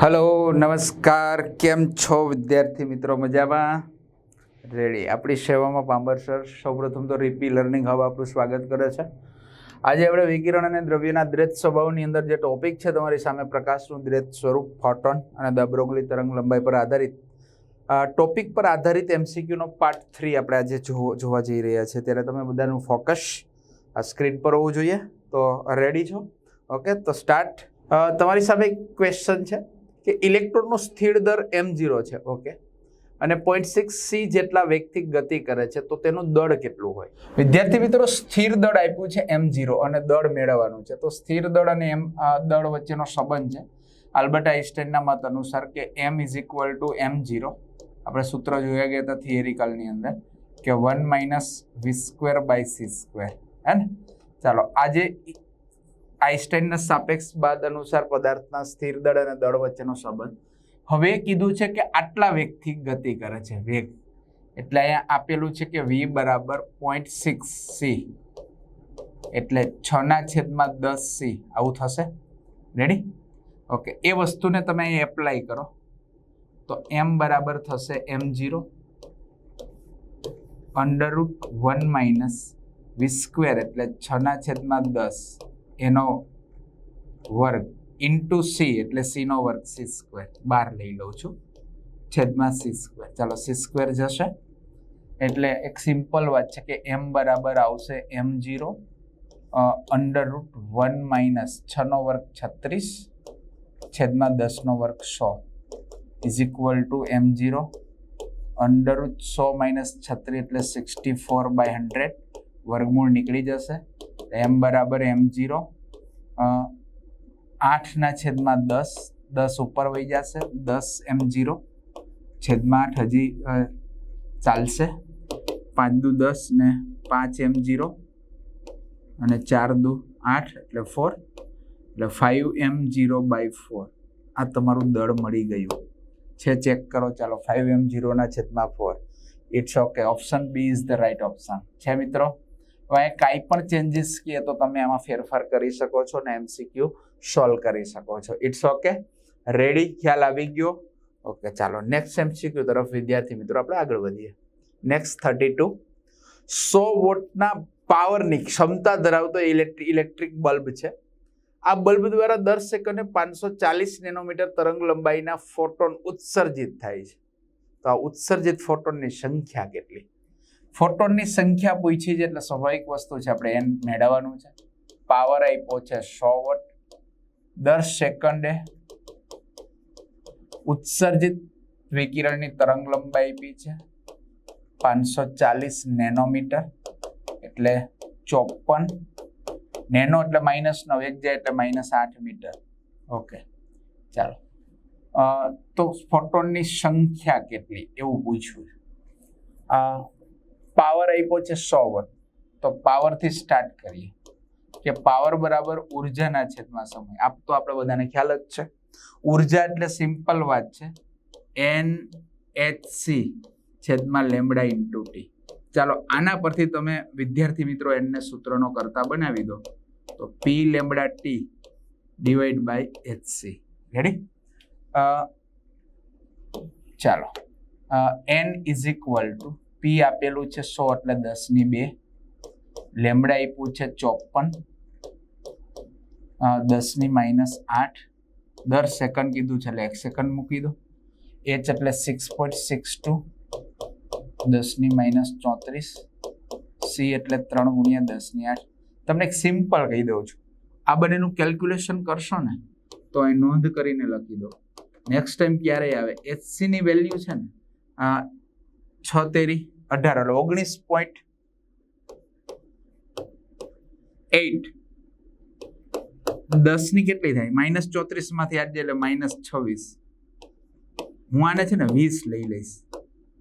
Hello, નમસ્કાર. કેમ છો વિદ્યાર્થી મિત્રો? મજામાં? રેડી. આપણી સેવામાં પાંબર સર સૌપ્રથમ તો રીપી લર્નિંગ હબ આપણું સ્વાગત કરે છે. આજે આપણે વિકિરણ અને દ્રવ્યના દ્રેત સ્વભાવની અંદર જે ટોપિક છે તમારી સામે પ્રકાશનું દ્રેત સ્વરૂપ, ફોટોન અને દબ્રોગલી તરંગ લંબાઈ પર આધારિત ટોપિક પર આધારિત એમસીક્યુનો પાર્ટ થ્રી આપણે આજે જોવો જઈ રહ્યા છે. ત્યારે તમે બધાનું ફોકસ આ સ્ક્રીન પર હોવું જોઈએ. તો રેડી છો? ઓકે, તો સ્ટાર્ટ. તમારી સામે એક ક્વેશ્ચન છે. કે ઇલેક્ટ્રોનનો સ્થિર દર એમ ઝીરો છે, ઓકે? અને પોઈન્ટ સિક્સ સી જેટલા વેગથી ગતિ કરે છે, તો તેનું દળ કેટલું હોય? વિદ્યાર્થી મિત્રો, સ્થિર દળ આપ્યું છે એમ ઝીરો અને દળ મેળવવાનું છે. તો સ્થિર દળ અને એમ દળ વચ્ચેનો સંબંધ છે. આલ્બર્ટ આઇન્સ્ટાઈનના મત અનુસાર કે m is equal to m zero. આપણે સૂત્ર જોયા ગયા હતા થિયરિકલની અંદર કે one minus v square by c square. હે ને? ચાલો, આજે આઇન્સ્ટાઈનના સાપેક્ષ બાદ અનુસાર પદાર્થના સ્થિર દળ અને દળ વચ્ચેનો સંબંધ. હવે કીધું છે કે આટલા વેગથી ગતિ કરે છે, વેગ. એટલે અહીંયા આપેલું છે કે વી બરાબર પોઈન્ટ સિક્સ સી એટલે છ ના છેદમાં દસ સી આવું થશે. રેડી ઓકે એ વસ્તુને તમે અહીં એપ્લાય કરો. તો એમ બરાબર થશે m zero under root one minus v square એટલે છ ના છેદમાં દસ. એનો વર્ગ ઇન્ટુ સી એટલે સીનો વર્ગ સી સ્ક્વેર બાર લઈ લઉં છું. છેદમાં સી સ્ક્વેર ચાલો સી સ્ક્વેર જશે. એટલે એક સિમ્પલ વાત છે કે એમ બરાબર આવશે m zero under root one minus છનો વર્ગ છત્રીસ, છેદમાં દસનો વર્ગ સો. Is equal to m zero under root so minus છત્રીસ એટલે સિક્સટી ફોર બાય હંડ્રેડ વર્ગમૂળ નીકળી જશે. એમ બરાબર એમ જીરો. આઠના છેદમાં દસ દસ ઉપર વહી જશે. દસ એમ જીરો. છેદમાં આઠ હજી ચાલશે. પાંચ દુ દસ ને પાંચ એમ જીરો. અને ચાર દુ આઠ, એટલે ફોર. એટલે five m zero by four. આ તમારું દળ મળી ગયું. છે ચેક કરો, ચાલો ફાઇવ એમ જીરોના છેદમાં four. It's okay option B is the right option છે મિત્રો? હવે કાંઈ પણ ચેન્જીસ કહીએ તો તમે આમાં ફેરફાર કરી શકો છો ને એમસીક્યુ સોલ્વ કરી શકો છો. ઇટ્સ ઓકે રેડી ખ્યાલ આવી ગયો? ઓકે ચાલો. નેક્સ્ટ એમસીક્યુ તરફ વિદ્યાર્થી મિત્રો આપણે આગળ વધીએ. નેક્સ્ટ થર્ટી ટુ સો વોટના પાવરની ક્ષમતા ધરાવતો ઇલેક્ટ્રિક બલ્બ છે. આ બલ્બ દ્વારા દર સેકન્ડે પાંચસો ચાલીસ નેનોમીટર તરંગ લંબાઈના ફોટોન ઉત્સર્જિત થાય છે. તો આ ઉત્સર્જિત ફોટોનની સંખ્યા કેટલી? ફોટોનની સંખ્યા પૂછી છે એટલે સ્વાભાવિક વસ્તુ છે, આપણે એન મેળવવાનું છે. પાવર આપ્યો છે સો વોટ. દર સેકન્ડે ઉત્સર્જિત વિકિરણની તરંગ લંબાઈ આપી છે. પાંચસો ચાલીસ નેનોમીટર એટલે ચોપન. નેનો એટલે માઇનસ નવ, એક જાય એટલે માઇનસ આઠ મીટર. ઓકે ચાલો. તો ફોટોનની સંખ્યા કેટલી? એવું પૂછ્યું છે. પાવર આપ્યો છે સો વોટ. તો પાવરથી સ્ટાર્ટ કરીએ. કે પાવર બરાબર ઉર્જાના છેદમાં સમય. આપ તો આપણે બધાને ખ્યાલ જ છે. ઊર્જા એટલે સિમ્પલ વાત છે. એન એચ સી છેદમાં લેમડા ઇન્ટુ ટી ચાલો, આના પરથી તમે વિદ્યાર્થી મિત્રો એનને સૂત્રનો કરતા બનાવી દો. તો P lambda t divide by h c ready ચાલો. N is equal to P આપેલું છે સો એટલે દસની બે. લેમડા આપ્યું છે ચોપન. દસની માઇનસ આઠ. દર સેકન્ડ કીધું છે એટલે એક સેકન્ડ મૂકી દો. એચ એટલે સિક્સ પોઈન્ટ સિક્સ ટુ. દસની માઇનસ ચોત્રીસ. સી એટલે ત્રણ ગુણ્યા દસની આઠ. તમને એક સિમ્પલ કહી દઉં છું. આ બંનેનું કેલ્ક્યુલેશન કરશો ને, તો અહીં નોંધ કરીને લખી દો. નેક્સ્ટ ટાઈમ ક્યારે આવે? એચસીની વેલ્યુ છે ને, આ છ તેરી અઢાર એટલે ઓગણીસ પોઈન્ટ એટ દસની કેટલી થાય? માઇનસ ચોત્રીસમાંથી આજે એટલે માઇનસ છવ્વીસ. હું આને છે ને વીસ લઈ લઈશ.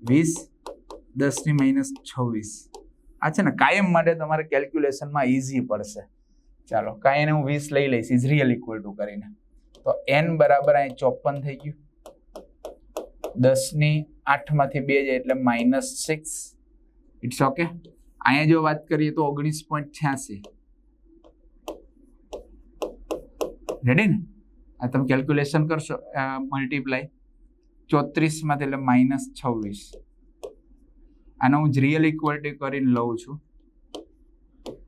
વીસ દસની માઇનસ છવ્વીસ. આ છે ને કાયમ માટે તમારે કેલ્ક્યુલેશનમાં ઇઝી પડશે. ચાલો, કાંઈ હું વીસ લઈ લઈશ ઇઝ રિયલ ઇક્વલ ટુ કરીને. તો એન બરાબર અહીં ચોપન થઈ ગયું. દસની આઠમાંથી બે જાય એટલે માઇનસ સિક્સ ઇટ્સ ઓકે અહીંયા જો વાત કરીએ તો ઓગણીસ પોઈન્ટ છ્યાસી. રેડી ને? આ તમે કેલ્ક્યુલેશન કરશો મલ્ટીપ્લાય ચોત્રીસમાંથી એટલે માઇનસ છવ્વીસ. આનો હું રિયલ ઇક્વલિટી કરીને લઉં છું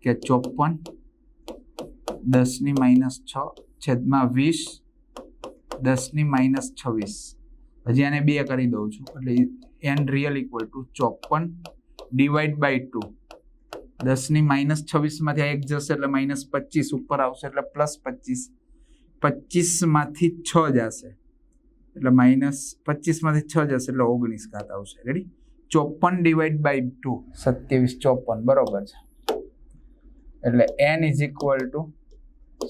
કે ચોપન, દસની માઇનસ છ, છેદમાં વીસ, દસની માઇનસ છવ્વીસ. હજી આને બે કરી દઉં છું. એટલે એન રિયલ ઇક્વલ ટુ ચોપન ડિવાઈડ બાય ટુ દસની માઇનસ છવ્વીસમાંથી આ એક જશે એટલે માઇનસ પચીસ ઉપર આવશે એટલે પ્લસ પચીસ. પચીસમાંથી છ જશે એટલે માઇનસ પચીસમાંથી છ જશે એટલે ઓગણીસ ઘાત આવશે. રેડી ચોપન ડિવાઈડ બાય ટુ સત્યાવીસ ચોપન, બરોબર છે. એટલે એન ઇઝ ઇક્વલ ટુ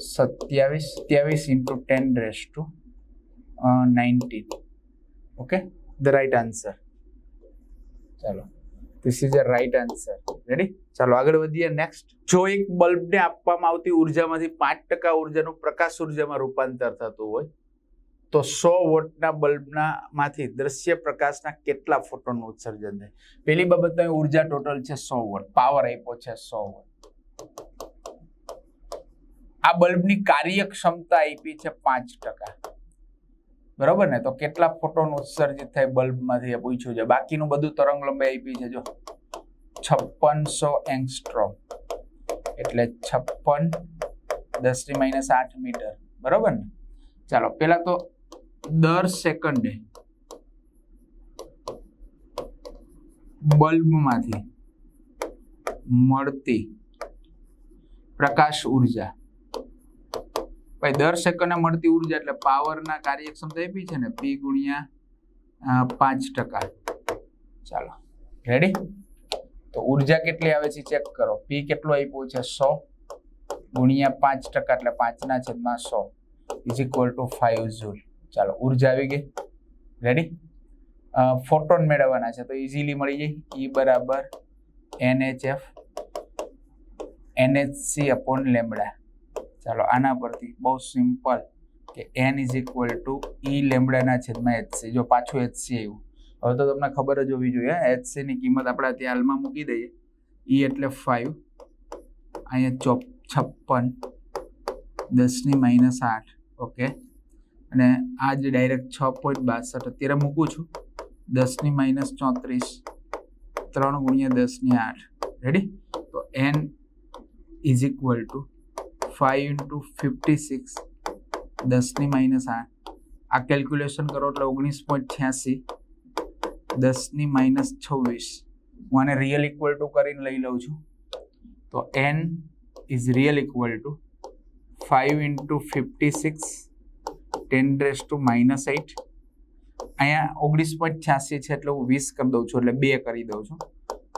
સત્યાવીસ. સત્યાવીસ into ten raise to nineteen okay the right answer. ચાલો. This is a right answer ready ચાલો, આગળ વધીએ. નેક્સ્ટ જો એક બલ્બને આપવામાં આવતી ઉર્જામાંથી પાંચ ટકા ઉર્જાનું પ્રકાશ ઉર્જામાં રૂપાંતર થતું હોય, તો સો વોટના બલ્બના માંથી દ્રશ્ય પ્રકાશના કેટલા ફોટોનું ઉત્સર્જન થાય? પહેલી બાબત તો ઊર્જા ટોટલ છે સો વોટ. પાવર આપ્યો છે સો વોટ. આ બલ્બની કાર્યક્ષમતા આપી છે પાંચ ટકા. બરોબર ને? તો કેટલા ફોટોન ઉત્સર્જિત થાય બલ્બમાંથી એ પૂછ્યું છે. બાકીનું બધું તરંગ લંબાઈ આપી છે, જો. છપ્પનસો એંગસ્ટ્રોમ એટલે છપ્પન દસની માઇનસ આઠ મીટર. બરોબર ને? ચાલો પેલા તો દર સેકન્ડે બલ્બમાંથી મળતી પ્રકાશ ઊર્જા ભાઈ, દર સેકન્ડે મળતી ઊર્જા એટલે પાવરના કાર્યક્ષમતા આપી છે ને પી ગુણ્યા પાંચ ટકા. ચાલો. રેડી તો ઊર્જા કેટલી આવે છે ચેક કરો. પી કેટલું આપ્યું છે? સો. ગુણ્યા પાંચ ટકા એટલે પાંચના છેદમાં સો. Is equal to five joule ચાલો, ઊર્જા આવી ગઈ. રેડી ફોટોન મેળવવાના છે, તો ઇઝીલી મળી જાય. ઈ બરાબર એનએચએફ એનએચસી અપોન લેમડા ચાલો, આના પરથી બહુ સિમ્પલ કે n is equal to E લેમડાના છેદમાં એચસી જો પાછું એચસી આવ્યું, હવે તો તમને ખબર જ હોવી જોઈએ એચસીની કિંમત આપણે ત્યાં હાલમાં મૂકી દઈએ. ઈ એટલે ફાઈવ અહીંયા ચોપ, છપ્પન દસની માઇનસ આઠ ઓકે અને આ જે ડાયરેક્ટ છ પોઈન્ટ બાસઠ, અત્યારે મૂકું છું. દસની માઇનસ ચોત્રીસ, ત્રણ ગુણ્યા દસની આઠ. રેડી તો n is equal to five into fifty six દસની માઇનસ આઠ. આ કેલ્ક્યુલેશન કરો એટલે ઓગણીસ પોઈન્ટ છ્યાસી, દસની માઇનસ છવ્વીસ. હું આને રિયલ ઇક્વલ ટુ કરીને લઈ લઉં છું. તો n is real equal to five into fifty six ten raise to minus eight અહીંયા ઓગણીસ પોઈન્ટ છ્યાસી છે એટલે હું વીસ કરી દઉં છું, એટલે બે કરી દઉં છું.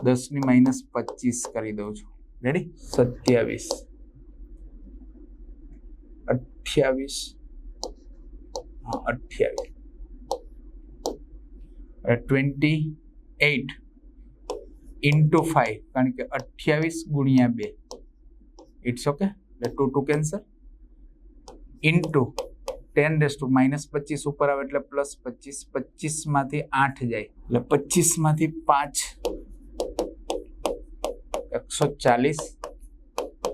દસની માઇનસ પચીસ કરી દઉં છું. રેડી સત્યાવીસ. અઠ્યાવીસ. અઠ્યાવીસ. ટ્વેન્ટી એઇટ ઇન્ટુ ફાઈવ કારણ કે અઠ્યાવીસ ગુણ્યા બે. ઇટ્સ ઓકે એટલે two two cancel into ten raise to minus પચીસ ઉપર આવે એટલે પ્લસ પચીસ, પચીસમાંથી આઠ જાય. એટલે પચીસમાંથી પાંચ. એકસો ચાલીસ,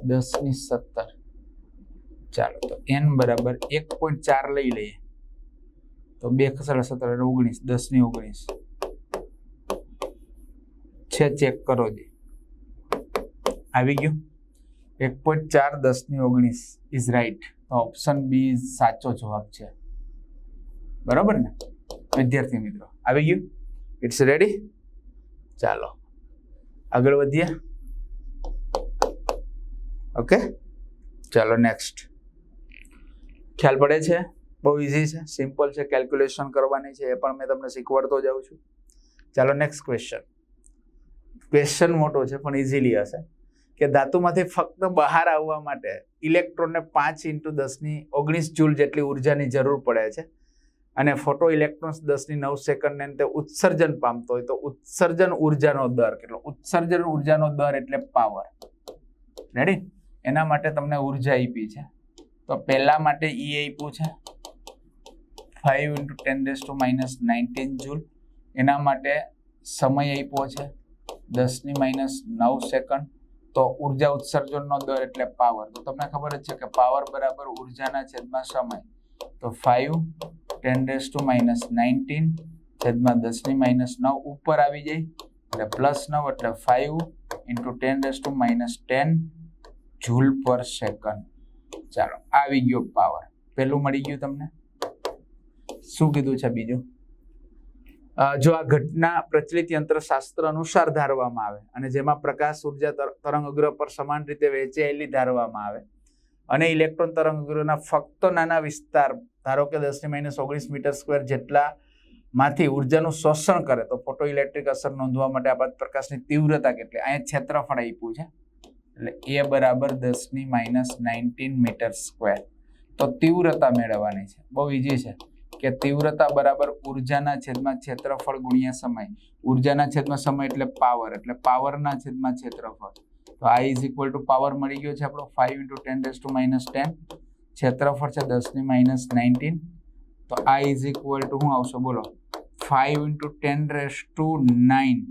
દસની સત્તર. ચાલો, તો એન બરાબર એક પોઈન્ટ ચાર લઈ લઈએ. તો બે ખસડા સત્તર એટલે ઓગણીસ દસની ઓગણીસ. છે ચેક કરો જે. આવી ગયું? એક પોઈન્ટ ચાર દસની ઓગણીસ ઇઝ રાઈટ તો ઓપ્શન બી સાચો જવાબ છે. બરાબર ને? વિદ્યાર્થી મિત્રો, આવી ગયું? ઇટ્સ રેડી ચાલો, આગળ વધીએ. ઓકે ચાલો નેક્સ્ટ ખ્યાલ પડે છે? બહુ ઇઝી છે. સિમ્પલ છે. કેલ્ક્યુલેશન કરવાની છે. એ પણ મેં તમને શીખવાડતો જાઉં છું. ચાલો નેક્સ્ટ ક્વેશ્ચન ક્વેશ્ચન મોટો છે, પણ ઇઝીલી હશે. કે ધાતુમાંથી ફક્ત બહાર આવવા માટે ઇલેક્ટ્રોનને પાંચ ઇન્ટુ દસની ઓગણીસ જૂલ જેટલી ઉર્જાની જરૂર પડે છે. અને ફોટો ઇલેક્ટ્રોન્સ દસની નવ સેકન્ડને તે ઉત્સર્જન પામતો હોય તો ઉત્સર્જન ઉર્જાનો દર કેટલો? ઉત્સર્જન ઉર્જાનો દર એટલે પાવર રેડી એના માટે તમને ઊર્જા આપી છે. તો પહેલા માટે ઈ આપ્યું છે five into ten raise to minus nineteen joule એના માટે સમય આપ્યો છે દસની માઇનસ નવ સેકન્ડ તો ઊર્જા ઉત્સર્જનનો દર એટલે પાવર તો તમને ખબર જ છે કે પાવર બરાબર ઉર્જાના છેદમાં સમય. તો five ten raise to minus nineteen છેદમાં દસની માઇનસ નવ ઉપર આવી જાય. એટલે પ્લસ નવ એટલે five into ten raise to minus ten joule પર સેકન્ડ ચાલો આવી ગયો પાવર પહેલું મળી ગયું તમને? શું કીધું છે બીજું? જો આ ઘટના પ્રચલિત યંત્રશાસ્ત્ર અનુસાર ધારવામાં આવે અને જેમાં પ્રકાશ, ઊર્જા તરંગગ્રહ પર સમાન રીતે વહેંચાયેલી ધારવામાં આવે અને ઇલેક્ટ્રોન તરંગ અગ્રના ફક્ત નાના વિસ્તાર, ધારો કે દસની માઇનસ ઓગણીસ મીટર સ્ક્વેર જેટલા માંથી ઉર્જાનું શોષણ કરે, તો ફોટો ઇલેક્ટ્રિક અસર નોંધવા માટે આપાત પ્રકાશની તીવ્રતા કેટલી? અહીંયા ક્ષેત્રફળ આપ્યું છે. એટલે એ બરાબર દસની માઇનસ નાઇન્ટીન મીટર સ્ક્વેર તો તીવ્રતા મેળવવાની છે. બહુ ઈઝી છે કે તીવ્રતા બરાબર ઉર્જાના છેદમાં ક્ષેત્રફળ ગુણ્યા સમય. ઉર્જાના છેદમાં સમય એટલે પાવર એટલે પાવરના છેદમાં ક્ષેત્રફળ તો આ ઇઝ ઇક્વલ ટુ પાવર મળી ગયો છે આપણો five into ten raise to minus ten ક્ષેત્રફળ છે દસની માઇનસ નાઇન્ટીન તો આ ઇઝ ઇક્વલ ટુ શું આવશે બોલો? Five into ten raise to nine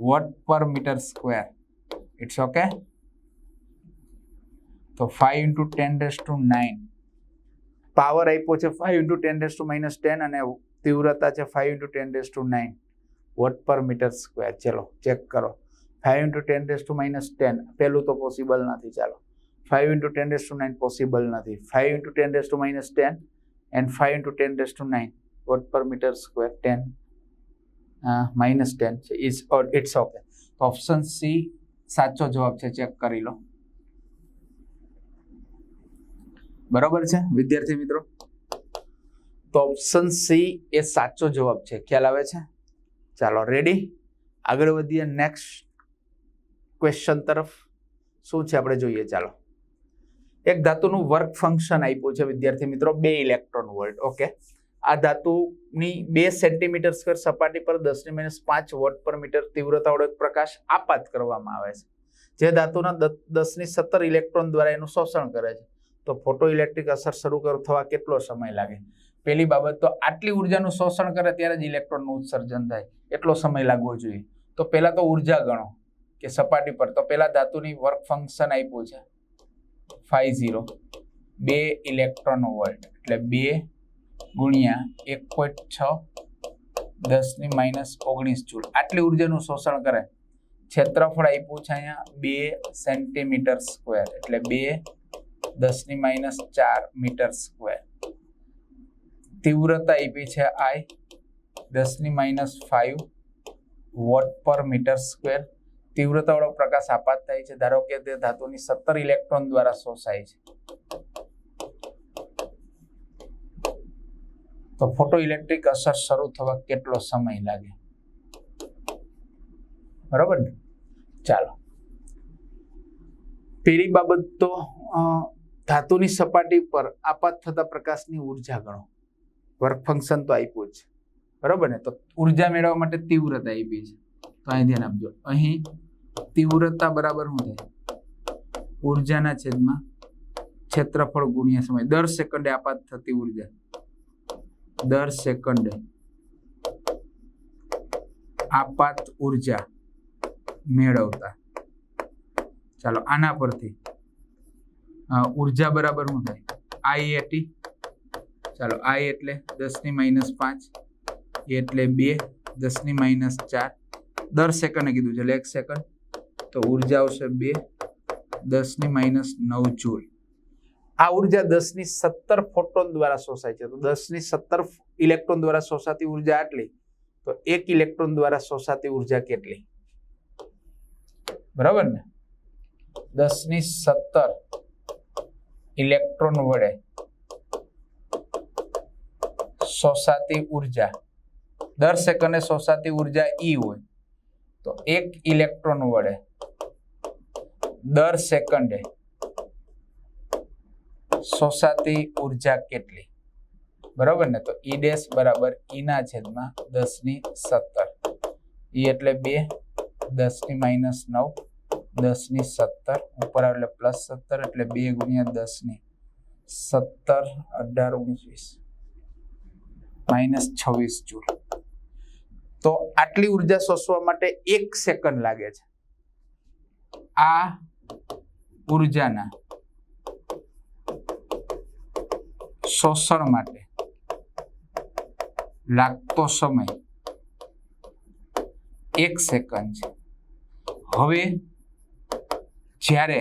watt પર મીટર સ્ક્વેર ઇટ્સ ઓકે તો five into ten raise to nine power આપ્યો છે five into ten raise to minus ten અને તીવ્રતા છે five into ten raise to nine watt પર metre square ચલો check કરો. Five into ten raise to minus ten પહેલું તો પોસિબલ નથી, ચાલો. Five into ten raise to nine possible નથી. Five into ten raise to minus ten and five into ten raise to nine watt પર metre square ten minus ten છે. Is it's okay તો option C સાચો જવાબ છે check કરી લો. બરોબર છે, વિદ્યાર્થી મિત્રો? તો ઓપ્શન સી એ સાચો જવાબ છે. ખ્યાલ આવે છે? ચાલો રેડી આગળ વધીએ નેક્સ્ટ ક્વેશ્ચન તરફ. શું છે? આપણે જોઈએ, ચાલો. એક ધાતુનું વર્ક ફંક્શન આપ્યું છે, વિદ્યાર્થી મિત્રો, બે ઇલેક્ટ્રોન વોલ્ટ ઓકે આ ધાતુની બે સેન્ટીમીટર સ્ક્વેર સપાટી પર દસની માઇનસ પાંચ વોટ પર મીટર તીવ્રતાવાળો એક પ્રકાશ આપાત કરવામાં આવે છે. જે ધાતુના દસની સત્તર ઇલેક્ટ્રોન દ્વારા એનું શોષણ કરે છે. તો ફોટો ઇલેક્ટ્રિક અસર શરૂ થવા કેટલો સમય લાગે? પહેલી બાબત તો આટલી ઉર્જાનું શોષણ કરે ત્યારે જ ઇલેક્ટ્રોનનું ઉત્સર્જન થાય. એટલો સમય લાગવો જોઈએ. તો પહેલાં તો ઊર્જા ગણો કે સપાટી પર. તો પહેલાં ધાતુની વર્ક ફંક્શન આપ્યું છે. Five zero. બે ઇલેક્ટ્રોન વોલ્ટ. એટલે બે ગુણ્યા એક પોઈન્ટ છ દસની માઇનસ ઓગણીસ જૂલ. આટલી ઉર્જાનું શોષણ કરે. ક્ષેત્રફળ આપ્યું છે અહીંયા બે સેન્ટીમીટર સ્ક્વેર. એટલે બે દસની માઇનસ ચાર મીટર સ્ક્વેર તીવ્રતા આપી છે આઈ દસની માઇનસ ફાઈવ વોટ પર મીટર સ્ક્વેર તીવ્રતાવાળો પ્રકાશ આપાત થાય છે, ધારો કે તે ધાતુની સત્તર ઇલેક્ટ્રોન દ્વારા શોષાય છે. તો ફોટો ઇલેક્ટ્રિક અસર શરૂ થવા કેટલો સમય લાગે? બરોબર ને? ચાલો. પેલી બાબત તો ધાતુની સપાટી પર આપાત થતા પ્રકાશની ઊર્જા ગણો. વર્ક ફંક્શન તો આપ્યું છે બરોબર ને? તો ઊર્જા મેળવવા માટે તીવ્રતા આપી છે. તો અહીં ધ્યાન આપજો. અહીં તીવ્રતા બરાબર શું થાય? ઉર્જાના છેદમાં ક્ષેત્રફળ ગુણ્યા સમય. દર સેકન્ડે આપાત થતી ઊર્જા. દર સેકન્ડે આપાત ઊર્જા મેળવતા. ચાલો આના પરથી ઊર્જા બરાબર શું થાય? આઈ એટી ચાલો આઈ એટલે દસની માઇનસ પાંચ એ એટલે બે દસની માઇનસ ચાર. દર સેકન્ડે કીધું છે, એટલે એક સેકન્ડ તો ઊર્જા આવશે બે દસની માઇનસ નવ જૂલ આ ઊર્જા દસની સત્તર ફોટોન દ્વારા શોષાય છે. તો દસની સત્તર ઇલેક્ટ્રોન દ્વારા શોષાતી ઊર્જા આટલી, તો એક ઇલેક્ટ્રોન દ્વારા શોષાતી ઊર્જા કેટલી? બરાબર ને? દસની સત્તર. ઇલેક્ટ્રોન વડે શોષાતી ઊર્જા, દર સેકન્ડે શોષાતી ઊર્જા ઈ હોય, તો એક ઇલેક્ટ્રોન વડે દર સેકન્ડે શોષાતી ઊર્જા કેટલી? બરાબર ને? તો ઈ ડેશ બરાબર ઈના છેદમાં દસની સત્તર. ઈ એટલે બે, દસની માઇનસ નવ દસની સત્તર, ઉપર આવે એટલે પ્લસ સત્તર એટલે બે ગુણ્યા દસની સત્તર, અઢાર ઓગણીસ વીસ માઇનસ છવ્વીસ જૂલ તો આટલી ઊર્જા શોષવા માટે એક સેકન્ડ લાગે છે. આ ઉર્જાના શોષણ માટે લાગતો સમય એક સેકન્ડ છે. હવે જ્યારે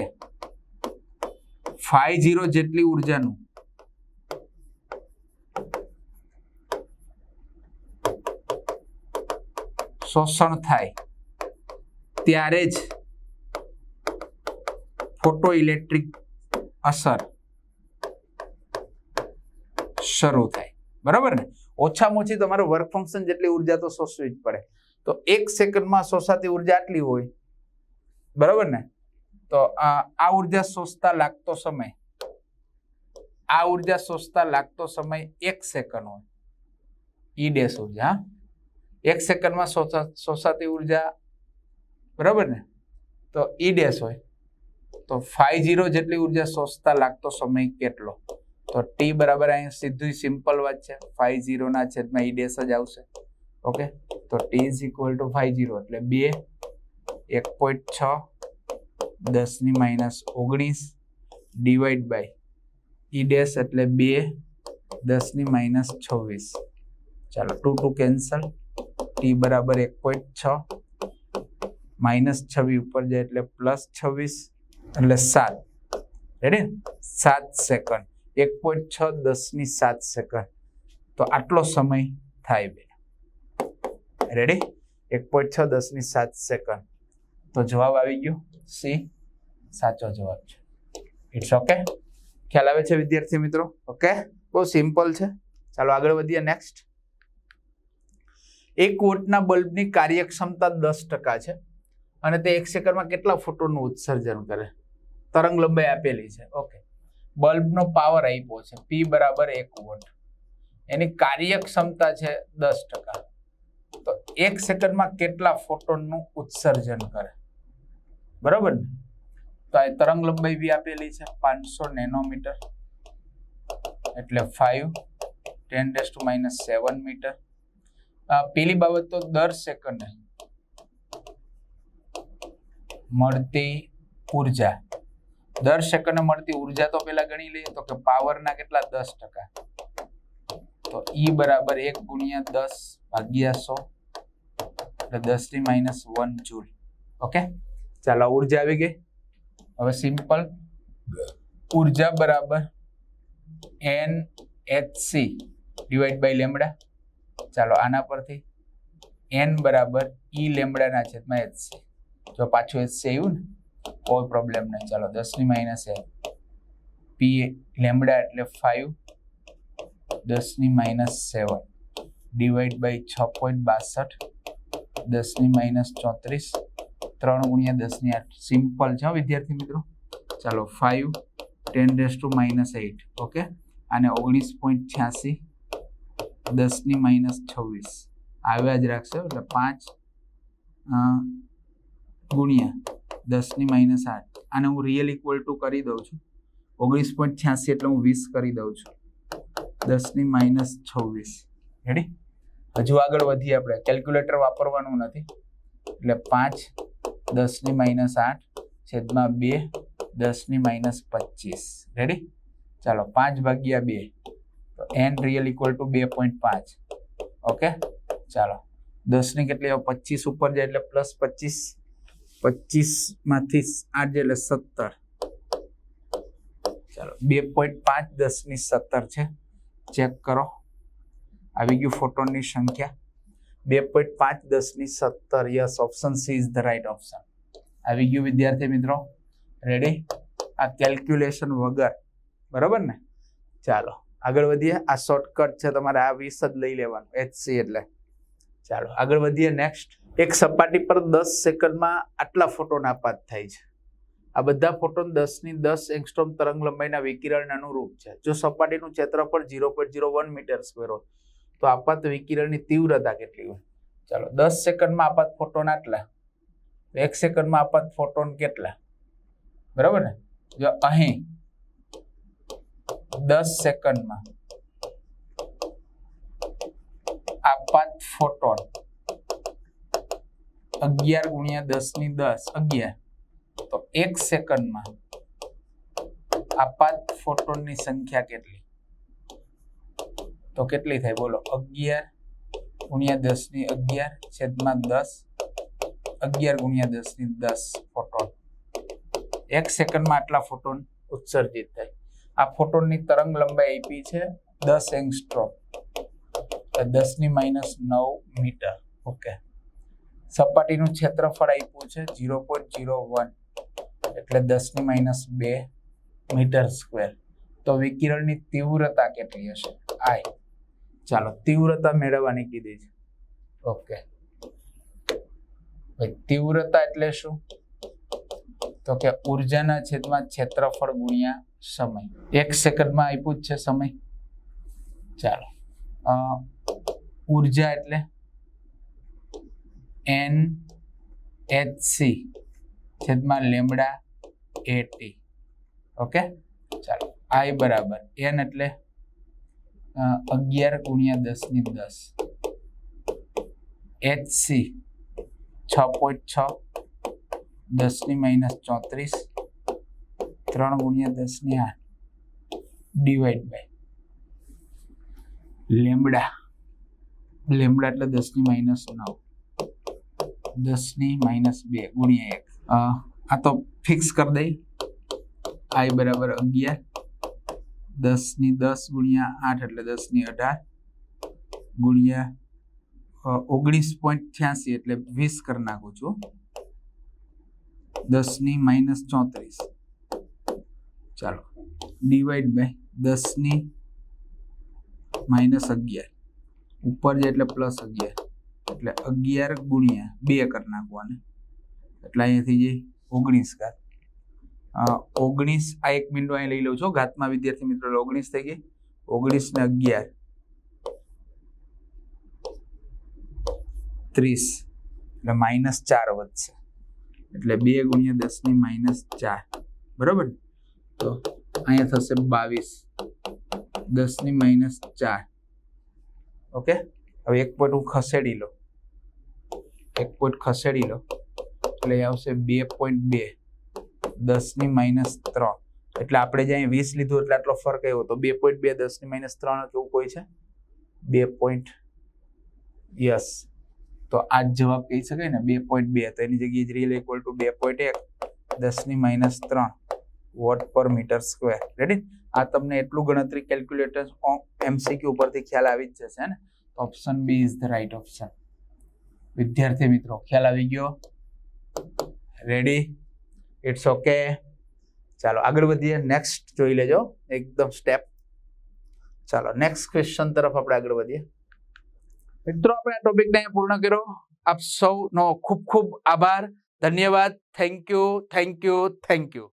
ફાઈવ જીરો જેટલી ઉર્જાનું શોષણ થાય, ત્યારે જ ફોટો ઇલેક્ટ્રિક અસર શરૂ થાય. બરાબર ને? ઓછામાં ઓછી તમારે વર્ક ફંક્શન જેટલી ઊર્જા તો શોષવી જ પડે. તો એક સેકન્ડમાં શોષાતી ઊર્જા આટલી હોય. બરાબર ને? તો આ ઊર્જા શોષતા લાગતો સમય, આ ઊર્જા શોષતા લાગતો સમય એક સેકન્ડ હોય. ઈ ડેશ ઊર્જા? એક સેકન્ડમાં શોષા, શોષાતી ઊર્જા, બરાબર ને? તો ઈ ડેશ હોય. તો ફાઈવ જીરો જેટલી ઊર્જા શોષતા લાગતો સમય કેટલો? તો ટી બરાબર અહીંયા સીધું સિમ્પલ વાત છે. ફાઈવ જીરોના છેદમાં ઈ ડેશ જ આવશે. ઓકે? તો t is equal to five zero એટલે બે, એક પોઈન્ટ છ દસની માઇનસ ઓગણીસ ડિવાઈડ બાય ઈ ડેશ એટલે બે, દસની માઇનસ છવ્વીસ. ચાલો ટુ ટુ કેન્સલ ટી બરાબર એક પોઈન્ટ છ. માઇનસ છવ્વીસ ઉપર જાય એટલે પ્લસ છવ્વીસ એટલે સાત. રેડી સાત સેકન્ડ એક પોઈન્ટ છ, દસની સાત સેકન્ડ તો આટલો સમય થાય બે. રેડી એક પોઈન્ટ છ, દસની સાત સેકન્ડ તો જવાબ આવી ગયો. સી સાચો જવાબ છે. ઇટ્સ ઓકે ખ્યાલ આવે છે વિદ્યાર્થી મિત્રો? ઓકે બહુ સિમ્પલ છે. ચાલો આગળ વધીએ નેક્સ્ટ એક વોટના બલ્બની કાર્યક્ષમતા દસ ટકા છે અને તે એક સેકન્ડમાં કેટલા ફોટોનું ઉત્સર્જન કરે? તરંગ લંબાઈ આપેલી છે. ઓકે બલ્બનો પાવર આપ્યો છે. પી બરાબર એક વોટ. એની કાર્યક્ષમતા છે દસ ટકા. તો એક સેકન્ડમાં કેટલા ફોટોનનું ઉત્સર્જન કરે? બરાબર ને? તો આ તરંગ લંબાઈ બી આપેલી છે, પાંચસો નેનોમીટર. એટલે five ten raise to minus seven metre પેલી બાબત તો દર સેકન્ડે મળતી ઊર્જા. દર સેકન્ડે મળતી ઊર્જા તો પેલા ગણી લઈએ તો કે પાવરના કેટલા? દસ ટકા. તો ઈ બરાબર એક ગુણ્યા દસ ભાગ્યા સો. એટલે દસની માઇનસ વન જૂલ ઓકે ચાલો ઊર્જા આવી ગઈ. હવે સિમ્પલ ઊર્જા બરાબર n h c divide by lambda ચાલો આના પરથી. એન બરાબર ઈ લેમડાના છેદમાં એચ સી જો પાછું એચ સી આવ્યું ને, કોઈ પ્રોબ્લેમ નહીં. ચાલો દસની માઇનસ એન પી લેમડા એટલે ફાઈવ દસની માઇનસ સેવન ડિવાઈડ બાય છ પોઈન્ટ બાસઠ. દસની માઇનસ ચોત્રીસ. ત્રણ ગુણ્યા દસની આઠ સિમ્પલ છે વિદ્યાર્થી મિત્રો. ચાલો five ten raise to minus eight okay અને ઓગણીસ પોઈન્ટ છ્યાસી દસની માઇનસ છવ્વીસ. આવ્યા જ રાખશો એટલે પાંચ ગુણ્યા દસની માઇનસ આઠ. આને હું રિયલ ઇક્વલ ટુ કરી દઉં છું. ઓગણીસ પોઈન્ટ છ્યાસી એટલે હું વીસ કરી દઉં છું. દસની માઇનસ છવ્વીસ. રેડી હજુ આગળ વધીએ આપણે. કેલ્ક્યુલેટર વાપરવાનું નથી. એટલે પાંચ દસની માઇનસ આઠ છેદમાં બે, દસની માઇનસ પચીસ. રેડી ચાલો, પાંચ ભાગ્યા બે, તો એન રિયલ ઇક્વલ ટુ બે પોઈન્ટ પાંચ. ઓકે ચાલો. દસની કેટલી આવે? પચીસ ઉપર જાય એટલે પ્લસ પચીસ. પચીસમાંથી આઠ એટલે સત્તર. ચાલો, બે પોઈન્ટ પાંચ દસની સત્તર છે. ચેક કરો. આવી ગયું ફોટોનની સંખ્યા. બે પોઈન્ટ પાંચ દસની સત્તર yes option C is the right option આવી ગયું વિદ્યાર્થી મિત્રો. રેડી આ કેલ્ક્યુલેશન વગર. બરાબર ને? ચાલો, આગળ વધીએ. આ શોર્ટકટ છે, તમારે આ વીસ જ લઈ લેવાનું એચસી એટલે. ચાલો, આગળ વધીએ નેક્સ્ટ એક સપાટી પર દસ સેકન્ડમાં આટલા ફોટોન આપાત થાય છે. આ બધા ફોટોન દસની દસ એંગસ્ટ્રોમ તરંગ લંબાઈના વિકિરણ અનુરૂપ છે. જો સપાટીનું ક્ષેત્રફળ zero point zero one metre square હોય તો આપાત વિકિરણની તીવ્રતા કેટલી હોય? ચાલો, દસ સેકન્ડમાં આપાત ફોટોન આટલા એક સેકન્ડમાં આપાત ફોટોન કેટલા? બરાબર ને? જો અહીં, દસ સેકન્ડમાં આપાત ફોટોન અગિયાર ગુણ્યા દસની દસ, અગિયાર. તો એક સેકન્ડમાં આપાત ફોટોનની સંખ્યા કેટલી? તો કેટલી થાય? બોલો, અગિયાર ગુણ્યા દસની અગિયાર છેદમાં દસ, અગિયાર ગુણ્યા દસની દસ ફોટોન. એક સેકન્ડમાં આટલા ફોટોન ઉત્સર્જિત થાય. આ ફોટોનની તરંગ લંબાઈ આપી છે દસ એંગસ્ટ્રોમ. દસની માઇનસ નવ મીટર. ઓકે. સપાટીનું ક્ષેત્રફળ આપ્યું છે ઝીરો પોઈન્ટ ઝીરો વન, એટલે દસની માઇનસ બે મીટર સ્ક્વેર. તો વિકિરણની તીવ્રતા કેટલી હશે? આઈ. ચાલો, તીવ્રતા મેળવવાની કીધી છે. ઓકે. તીવ્રતા એટલે શું? તો કે ઉર્જાના છેદમાં ક્ષેત્રફળ ગુણ્યા સમય. એક સેકન્ડમાં આપ્યું જ છે સમય. ચાલો. ઊર્જા એટલે એન એચ સી છેદમાં લેમડા એટી ઓકે? ચાલો. આઈ બરાબર. એન એટલે અગિયાર ગુણ્યા દસની દસ. એચ સી છ પોઈન્ટ છ. દસની માઇનસ ચોત્રીસ. ત્રણ ગુણ્યા દસની આઠ. Divide by lambda. લેમડા એટલે દસની માઇનસ નવ. દસની માઇનસ બે ગુણ્યા એક. અ, આ તો ફિક્સ કરી દઈ. આઈ બરાબર અગિયાર. દસની દસ ગુણ્યા આઠ એટલે દસની અઢાર ગુણ્યા ઓગણીસ પોઈન્ટ છ્યાસી એટલે વીસ કરી નાખું છું. દસની માઇનસ ચોત્રીસ. ચાલો. ડિવાઈડ બાય દસની માઇનસ અગિયાર. ઉપર જાય એટલે પ્લસ અગિયાર. એટલે અગિયાર ગુણ્યા બે કરી નાખવાને. એટલે અહીંયાથી જે ઓગણીસ ઘાત ઓગણીસ, આ એક મિનિટ અહીં લઈ લઉં છું. ઘાતમાં, વિદ્યાર્થી મિત્રો ઓગણીસ થઈ ગઈ. ઓગણીસ ને અગિયાર. ત્રીસ. એટલે માઇનસ ચાર વધશે. એટલે બે ગુણ્યા દસની માઇનસ ચાર. બરોબર તો અહીંયા થશે બાવીસ. દસની માઇનસ ચાર. ઓકે? હવે એક પોઈન્ટ હું ખસેડી લો. એક પોઈન્ટ ખસેડી લો. એટલે આવશે બે પોઈન્ટ બે. દસની માઇનસ ત્રણ. એટલે આપણે જે અહીં વીસ લીધું એટલે આટલો ફરક આવ્યો. તો બે પોઈન્ટ બે દસની માઇનસ ત્રણ કેવું કોઈ છે? બે પોઈન્ટ યસ તો આ જ જવાબ કહી શકાય ને, બે પોઈન્ટ બે. તો એની જગ્યાએ જ રિયલ ઇક્વલ ટુ બે પોઈન્ટ એક, દસની માઇનસ ત્રણ વોટ પર મીટર સ્ક્વેર રેડી આ તમને એટલું ગણતરી કેલ્ક્યુલેટર એમસીક્યુ ઉપરથી ખ્યાલ આવી જ જશે ને? Option B is the right option વિદ્યાર્થી મિત્રો, ખ્યાલ આવી ગયો? રેડી ઇટ્સ ઓકે ચાલો, આગળ વધીએ. નેક્સ્ટ જોઈ લેજો. એકદમ સ્ટેપ ચાલો નેક્સ્ટ ક્વેશ્ચન તરફ આપણે આગળ વધીએ. મિત્રો, આપણે આ ટોપિકને પૂર્ણ કર્યો. આપ સૌનો ખૂબ ખૂબ આભાર. ધન્યવાદ. Thank you thank you thank you